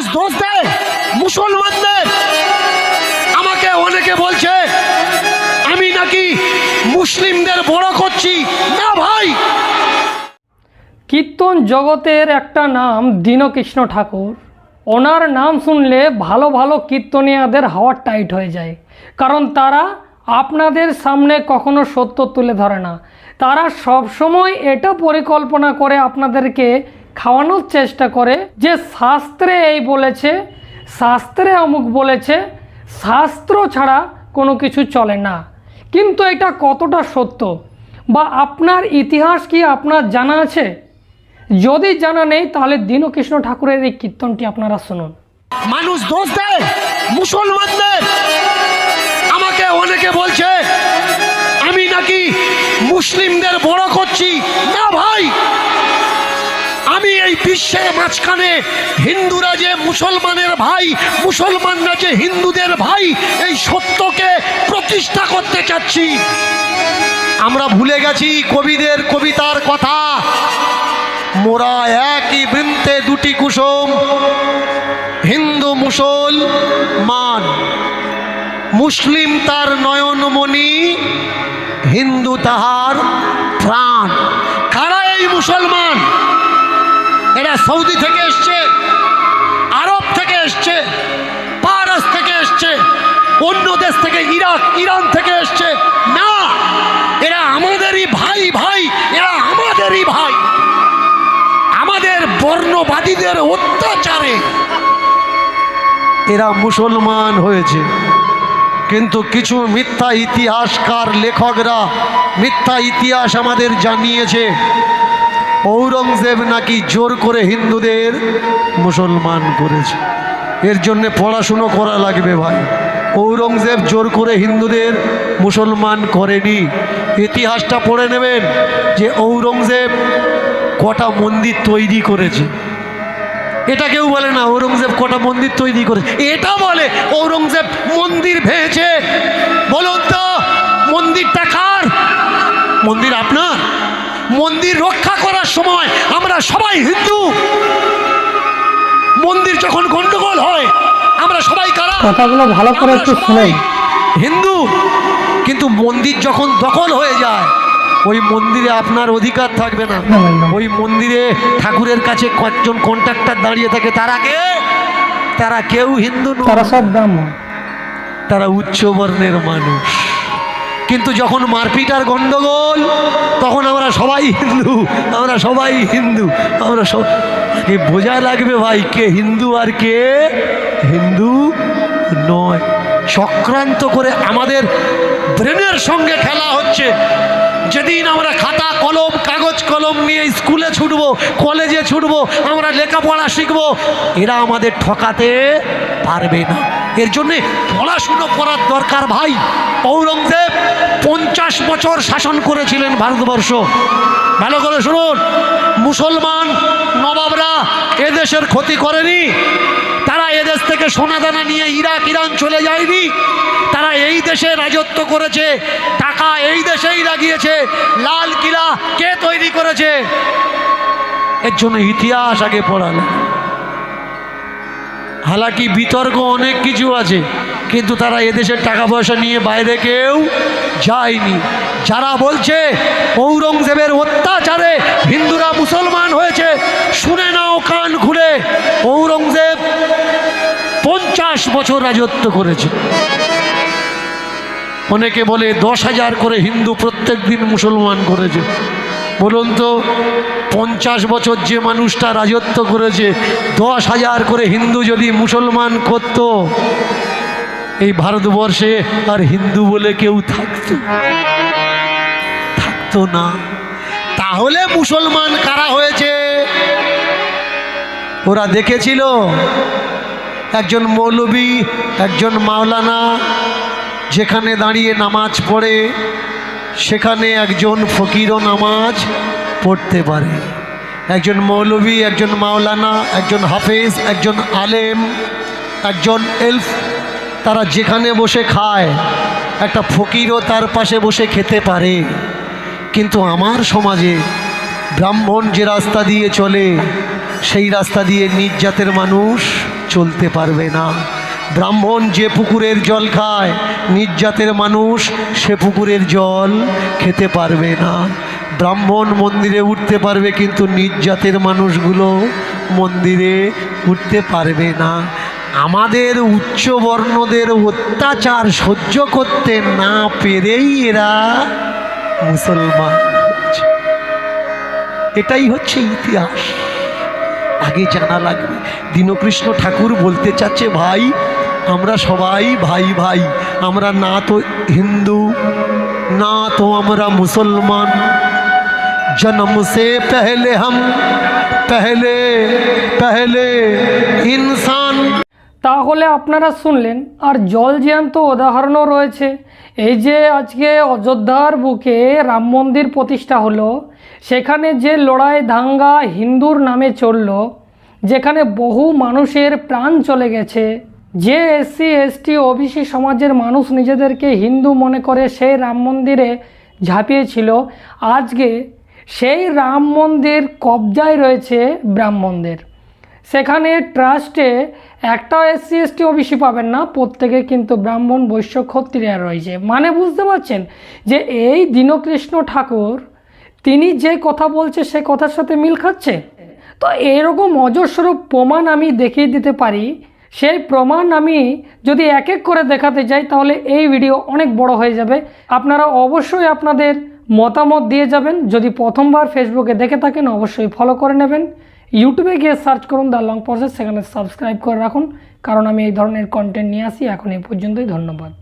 মানুষ দোষ দেয় মুসলমানদের আমাকে অনেকে বলছে, আমি নাকি মুসলিমদের বড় করছি। না ভাই। কীর্তন জগতের একটা নাম দীনকৃষ্ণ ঠাকুর। ওনার নাম শুনলে ভালো ভালো কীর্তনিয়াদের হাওয়া টাইট হয়ে যায়। কারণ তারা আপনাদের সামনে কখনো সত্য তুলে ধরে না। তারা সবসময় এটা পরিকল্পনা করে আপনাদেরকে খাওয়ানোর চেষ্টা করে যে শাস্ত্রে এই বলেছে, শাস্ত্রে অমুক বলেছে, শাস্ত্র ছাড়া কোনো কিছু চলে না। কিন্তু এটা কতটা সত্য? বা আপনার ইতিহাস কি আপনার জানা আছে? যদি জানা নেই, তাহলে দীনকৃষ্ণ ঠাকুরের এই কীর্তনটি আপনারা শুনুন। মানুষ দোষ দেয় মুসলমানদের আমাকে অনেকে বলছে, আমি নাকি মুসলিমদের বড় করছি। না ভাই আমি এই বিশ্বের মাঝখানে হিন্দুরা যে মুসলমানের ভাই, মুসলমানরা যে হিন্দুদের ভাই, এই সত্যকে প্রতিষ্ঠা করতে চাচ্ছি। আমরা ভুলে গেছি কবিদের কবিতার কথা। মোরা একই বৃন্তে দুটি কুসুম, হিন্দু মুসলমান মুসলিম তার নয়নমণি, হিন্দু তাহার প্রাণ। কারা এই মুসলমান? এরা সৌদি থেকে এসছে, আরব থেকে এসছে, পারস থেকে এসছে, অন্য দেশ থেকে ইরাক, ইরান থেকে এসছে। না, এরা আমাদেরই ভাই ভাই, এরা আমাদেরই ভাই। আমাদের বর্ণবাদীদের অত্যাচারে এরা মুসলমান হয়েছে। কিন্তু কিছু মিথ্যা ইতিহাসকার লেখকরা মিথ্যা ইতিহাস আমাদের জানিয়েছে। ঔরঙ্গজেব নাকি জোর করে হিন্দুদের মুসলমান করেছে। এর জন্যে পড়াশুনো করা লাগবে ভাই। ঔরঙ্গজেব জোর করে হিন্দুদের মুসলমান করেনি। ইতিহাসটা পড়ে নেবেন যে ঔরঙ্গজেব কটা মন্দির তৈরি করেছে। এটা কেউ বলে না, ঔরঙ্গজেব কটা মন্দির তৈরি করে এটা বলে ঔরঙ্গজেব মন্দির ভেঙেছে। বলুন তো, মন্দিরটা কার? মন্দির আপনার? মন্দির রক্ষা সময় আমরা সবাই হিন্দু। মন্দির যখন গন্ডগোল হয় আমরা সবাই কারা? কথাগুলো ভালো করে একটু শুনেন। হিন্দু। কিন্তু মন্দির যখন দখল হয়ে যায় ওই মন্দিরে আপনার অধিকার থাকবে না। ওই মন্দিরে ঠাকুরের কাছে কয়েকজন কন্ট্রাক্টর দাঁড়িয়ে থাকে। তারা কে? তারা কেউ হিন্দু তারা সব ব্রাহ্মণ। তারা উচ্চ বর্ণের মানুষ। কিন্তু যখন মারপিট আর গন্ডগোল, তখন আমরা সবাই হিন্দু, আমরা সবাই হিন্দু, আমরা সব আগে বোঝা লাগবে ভাই কে হিন্দু আর কে হিন্দু নয়। চক্রান্ত করে আমাদের ব্রেনের সঙ্গে খেলা হচ্ছে। যেদিন আমরা খাতা, কলম, কাগজ, কলম নিয়ে স্কুলে ছুটবো, কলেজে ছুটবো, আমরা লেখাপড়া শিখব, এরা আমাদের ঠকাতে পারবে না। এর জন্যে পড়াশুনো করার দরকার ভাই। ঔরঙ্গজেব পঞ্চাশ বছর শাসন করেছিলেন ভারতবর্ষ। ভালো করে শুনুন, মুসলমান, নবাবরা এদেশের ক্ষতি করেনি, তারা এদেশ থেকে সোনাদানা নিয়ে ইরাক, ইরান চলে যায়নি, তারা এই দেশে রাজত্ব করেছে, টাকা এই দেশেই লাগিয়েছে, লাল কিলা কে তৈরি করেছে? এর জন্য ইতিহাস আগে পড়ালো হালাকি, বিতর্ক অনেক কিছু আছে, কিন্তু তারা এদেশের টাকা পয়সা নিয়ে বাইরে কেউ যায়নি। যারা বলছে ঔরঙ্গজেবের অত্যাচারে হিন্দুরা মুসলমান হয়েছে, শুনে নাও কান খুলে। ঔরঙ্গজেব পঞ্চাশ বছর রাজত্ব করেছে। অনেকে বলে দশ হাজার করে হিন্দু প্রত্যেক দিন মুসলমান করেছে। বলুন তো, পঞ্চাশ বছর যে মানুষটা রাজত্ব করেছে, দশ হাজার করে হিন্দু যদি মুসলমান করত, এই ভারতবর্ষে আর হিন্দু বলে কেউ থাকতো থাকতো না। তাহলে মুসলমান কারা হয়েছে? ওরা দেখেছিল একজন মৌলবী, একজন মাওলানা, যেখানে দাঁড়িয়ে নামাজ পড়ে সেখানে একজন ফকিরও নামাজ পড়তে পারে। একজন মৌলবী, একজন মাওলানা, একজন হাফেজ, একজন আলেম, একজন এলফ, তারা যেখানে বসে খায়, একটা ফকিরও তার পাশে বসে খেতে পারে। কিন্তু আমার সমাজে ব্রাহ্মণ যে রাস্তা দিয়ে চলে, সেই রাস্তা দিয়ে নিজ জাতের মানুষ চলতে পারবে না। ব্রাহ্মণ যে পুকুরের জল খায়, নির্যাতের মানুষ সে পুকুরের জল খেতে পারবে না। ব্রাহ্মণ মন্দিরে উঠতে পারবে, কিন্তু নির্যাতের মানুষগুলো মন্দিরে উঠতে পারবে না। আমাদের উচ্চ বর্ণদের অত্যাচার সহ্য করতে না পেরেই এরা মুসলমান। এটাই হচ্ছে ইতিহাস। আগে জানা লাগবে। দীনকৃষ্ণ ঠাকুর বলতে চাচ্ছে, ভাই আমরা সবাই ভাই ভাই। আমরা না তো হিন্দু, না তো আমরা মুসলমান। জন্ম সে পহলে হম, পহলে পহলে ইনসান। তাহলে আপনারা শুনলেন, আর জল জ্যান্ত উদাহরণও রয়েছে। এই যে আজকে অযোধ্যার বুকে রাম মন্দির প্রতিষ্ঠা হলো, সেখানে যে লড়াই দাঙ্গা হিন্দুর নামে চলল, যেখানে বহু মানুষের প্রাণ চলে গেছে যে এসসি এসটি ওবিসি সমাজের মানুষ নিজেদেরকে হিন্দু মনে করে সেই রাম মন্দিরে ঝাঁপিয়েছিল। আজকে সেই রাম মন্দির কবজায় রয়েছে ব্রাহ্মণদের সেখানে ট্রাস্টে একটাও এসসি এসটি ওবিসি পাবেন না, প্রত্যেকে কিন্তু ব্রাহ্মণ বৈশ্য ক্ষত্রিয়া রয়েছে। মানে বুঝতে পারছেন যে এই দীনকৃষ্ণ ঠাকুর, তিনি যে কথা বলছে সে কথার সাথে মিল খাচ্ছে? তো এরকম অজস্র প্রমাণ আমি দেখিয়ে দিতে পারি সেই প্রমাণ আমি যদি এক এক করে দেখাতে যাই তাহলে এই ভিডিও অনেক বড় হয়ে যাবে। আপনারা অবশ্যই আপনাদের মতামত দিয়ে যাবেন। যদি প্রথমবার ফেসবুকে দেখে থাকেন, অবশ্যই ফলো করে নেবেন। ইউটিউবে গিয়ে সার্চ করুন দ্য লং প্রসেস সেখানে সাবস্ক্রাইব করে রাখুন। কারণ আমি এই ধরনের কন্টেন্ট নিয়ে আসি। এখন এই পর্যন্তই, ধন্যবাদ।